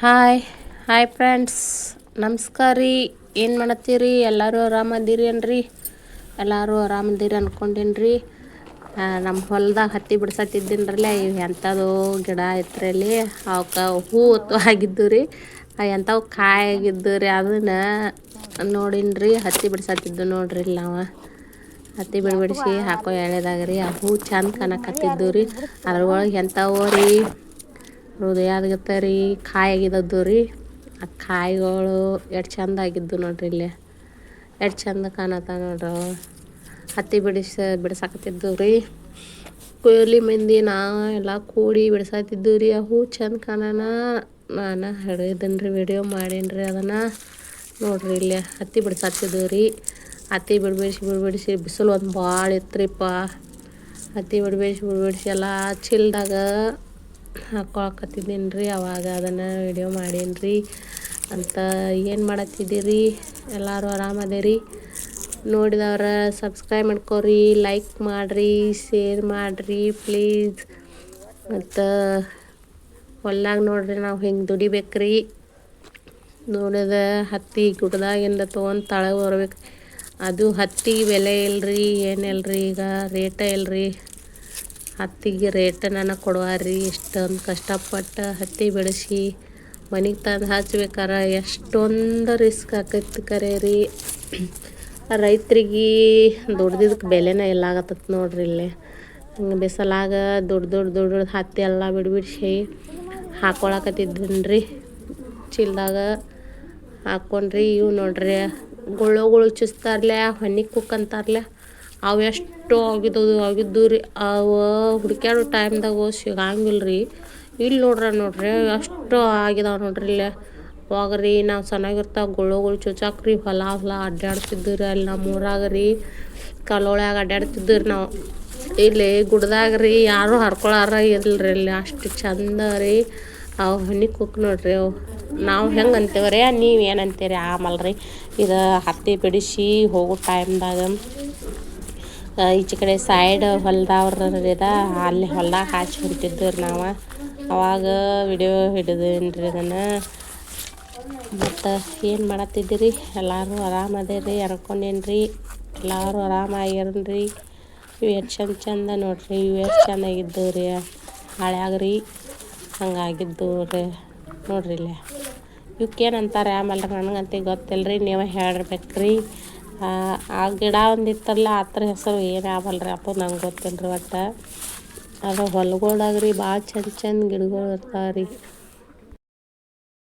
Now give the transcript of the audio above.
Hi hi friends ನಮಸ್ಕಾರ. ರೀ ಏನು ಮಾಡತ್ತೀರಿ? ಎಲ್ಲರೂ ಆರಾಮದಿರಿ ಅನ್ರಿ ಎಲ್ಲರೂ ಆರಾಮದಿರಿ ಅಂದ್ಕೊಂಡಿನ್ರಿ ನಮ್ಮ ಹೊಲ್ದಾಗ ಹತ್ತಿ ಬಿಡ್ಸತ್ತಿದ್ದೀನಿ ಇವು ಗಿಡ ಐತ್ರಲ್ಲಿ. ಅವಕ್ಕ ಹೂ ಆಗಿದ್ದು ರೀ ಎಂಥವು ಕಾಯಿ ಆಗಿದ್ದು ರೀ ಅದನ್ನ ನೋಡಿನ್ರಿ, ಹತ್ತಿ ಬಿಡ್ಸತ್ತಿದ್ದು ನೋಡ್ರಿ ಇಲ್ಲಿ ನಾವು ಹತ್ತಿ ಬಿಡ್ಬಿಡಿಸಿ ಹಾಕೋ ಎಳೆದಾಗ ರೀ ಆ ಹೂ ಚಂದ ಕಾಣಕತ್ತಿದ್ದು ರೀ ಅದ್ರೊಳಗೆ ಎಂಥವು ರೀ? ಹೃದಯ ರೀ ಕಾಯಿ ಆಗಿದ್ದದ್ದು ರೀ. ಆ ಕಾಯಿಗಳು ಎಷ್ಟು ಚಂದ ಆಗಿದ್ದು ನೋಡ್ರಿ ಇಲ್ಲಿ. ಎಷ್ಟು ಚಂದ ಕಾಣತ್ತ ನೋಡ್ರಿ ಹತ್ತಿ ಬಿಡಿಸ, ಬಿಡ್ಸಾಕತ್ತಿದ್ದು ರೀ. ಕೂಲಿ ಮಂದಿ ನಾ ಎಲ್ಲ ಕೂಡಿ ಬಿಡ್ಸಾತಿದ್ದು ರೀ. ಅವು ಚಂದ ಕಾಣೋಣ ನಾನು ಹಿಡಿದೀನಿ ರೀ ವಿಡಿಯೋ ಮಾಡೀನಿ ರೀ ಅದನ್ನು. ನೋಡ್ರಿ ಇಲ್ಲಿ ಹತ್ತಿ ಬಿಡ್ಸಾತಿದ್ದು ರೀ. ಹತ್ತಿ ಬಿಡ್ಬಿಡಿಸಿ ಬಿಡ್ಬಿಡಿಸಿ ಬಿಸಿಲು ಒಂದು ಭಾಳ ಇತ್ತು ರೀಪ್ಪ ಹತ್ತಿ ಬಿಡ್ಬಿಡಿಸಿ ಬಿಡ್ಬಿಡಿಸಿ ಎಲ್ಲ ಚಿಲ್ದಾಗ ಹಾಕೊಳಕತ್ತಿದ್ದೀನಿ ರೀ ಅವಾಗ ಅದನ್ನು ವಿಡಿಯೋ ಮಾಡೀನಿ ರೀ ಅಂತ ಏನು ಮಾಡತ್ತಿದ್ದೀರಿ? ಎಲ್ಲರೂ ಆರಾಮದೇರಿ ನೋಡಿದವ್ರ ಸಬ್ಸ್ಕ್ರೈಬ್ ಮಾಡ್ಕೊರಿ ಲೈಕ್ ಮಾಡಿರಿ ಶೇರ್ ಮಾಡಿರಿ ಪ್ಲೀಸ್ ಮತ್ತು ಹೊಲ್ದಾಗ ನೋಡ್ರಿ ನಾವು ಹಿಂಗೆ ದುಡಿಬೇಕ್ರಿ? ನೋಡಿದ ಹತ್ತಿ ಗುಡ್ದಾಗಿಂದ ತೊಗೊಂಡು ತಳಗೆ ಬರ್ಬೇಕು. ಅದು ಹತ್ತಿ ಬೆಲೆ ಇಲ್ರಿ ಏನಿಲ್ರಿ ಈಗ ರೇಟ ಇಲ್ರಿ. ಹತ್ತಿಗೆ ರೇಟ್ ನನಗೆ ಕೊಡುವಾರಿ. ಇಷ್ಟೊಂದು ಕಷ್ಟಪಟ್ಟು ಹತ್ತಿ ಬೆಳೆಸಿ ಮನೆಗೆ ತಂದು ಹಚ್ಬೇಕಾರ. ಎಷ್ಟೊಂದು ರಿಸ್ಕ್ ಆಕೈತಿ ಕರೆ ರೀ ರೈತರಿಗೆ ದುಡ್ದಿದ್ದಕ್ಕೆ ಬೆಲೆನೇ ಇಲ್ಲ ಆಗತ್ತತ್ ನೋಡ್ರಿ ಇಲ್ಲಿ. ಹಂಗೆ ಬಿಸಲಾಗ ದೊಡ್ಡ ದೊಡ್ಡ ದೊಡ್ಡ ಹತ್ತಿ ಎಲ್ಲ ಬಿಡ್ಬಿಡಿಸಿ ಹಾಕೊಳಕತ್ತಿದ್ದೀನಿ ಚೀಲದಾಗ ಹಾಕ್ಕೊಂಡ್ರಿ ಇವು ನೋಡ್ರಿ ಗುಳ್ಳುಗಳು ಚುಸ್ತಾರ್ಲೆ ಹೊನ್ನಿ ಕುಕ್ ಅಂತಾರ್ಲೆ ಅವು ಎಷ್ಟು ಆಗಿದ್ದವು ಆಗಿದ್ದು ರೀ. ಅವು ಹುಡ್ಕ್ಯಾಡೋ ಟೈಮ್ದಾಗ ಸಿಗಂಗಿಲ್ಲ ರೀ ಇಲ್ಲಿ ನೋಡ್ರಿ ನೋಡ್ರಿ, ಎಷ್ಟು ಆಗಿದಾವೆ ನೋಡ್ರಿ ಇಲ್ಲಿ. ಅವಾಗ ರೀ ನಾವು ಚೆನ್ನಾಗಿರ್ತಾವ ಗುಳ್ಳುಗಳು ಚುಚಾಕ್ರಿ ಹೊಲ ಹೊಲ ಅಡ್ಡಾಡ್ತಿದ್ದು ರೀ. ಅಲ್ಲಿ ನಮ್ಮ ಊರಾಗ ರೀ ಕಲ್ಲೊಳ್ಯಾಗ ಅಡ್ಡಾಡ್ತಿದ್ದು ನಾವು. ಇಲ್ಲಿ ಗುಡ್ದಾಗ ರೀ ಯಾರು ಹರ್ಕೊಳಾರ ಇಲ್ರಿ ಇಲ್ಲಿ. ಅಷ್ಟು ಚಂದ ರೀ. ಅವು ಹಣ್ಣಿ ಕುಕ್ ನೋಡ್ರಿ ಅವು. ನಾವು ಹೆಂಗೆ ಅಂತೇವ್ರಿ ನೀವು ಏನು ಅಂತೀರಿ ಆಮಲ್ ರೀ. ಇದು ಹತ್ತಿ ಬಿಡಿಸಿ ಹೋಗೋ ಟೈಮ್ದಾಗ ಈಚೆ ಕಡೆ ಸೈಡ್ ಹೊಲ್ದಾವ್ರದ ಅಲ್ಲಿ ಹೊಲ್ದಾಗ ಹಾಚಿ ಹೊಂಟಿದ್ದು ರೀ ನಾವು. ಅವಾಗ ವಿಡಿಯೋ ಹಿಡಿದೇನ್ರಿ ಅದನ್ನು. ಮತ್ತು ಏನು ಮಾಡತ್ತಿದ್ದೀರಿ? ಎಲ್ಲರೂ ಆರಾಮದೇರಿ ಅದೇ ರೀ ಎಲ್ಲರೂ ಆರಾಮಾಗ್ಯಾರನ್ರಿ ಇವು ಎಷ್ಟು ಚಂದ ಚಂದ ನೋಡ್ರಿ ಇವು ಎಷ್ಟು ಚೆನ್ನಾಗಿದ್ದು ರೀ. ಹಾಳ್ಯಾಗ ರೀ ಹಂಗಾಗಿದ್ದು ರೀ. ನೋಡ್ರಿ ಇಲ್ಲೇ. ಇವಕ್ಕೇನಂತಾರೆ ಆಮೇಲೆ ನನಗಂತ ಗೊತ್ತಿಲ್ಲ ರೀ ನೀವೇ ಹೇಳ್ಬೇಕ್ರಿ. ಆ ಗಿಡ ಒಂದಿತ್ತಲ್ಲ ಆತ್ರ ಹೆಸರು ಏನು ಆಗಲ್ಲ ರೀ ಅಪ್ಪ, ನಂಗೆ ಗೊತ್ತಿಲ್ಲ ರೀ ಒಟ್ಟು. ಅದು ಹೊಲ್ಗೊಳಾಗ್ರಿ, ಭಾಳ ಚಂದ ಚಂದ ಗಿಡಗಳು ಇರ್ತಾವೆ ರೀ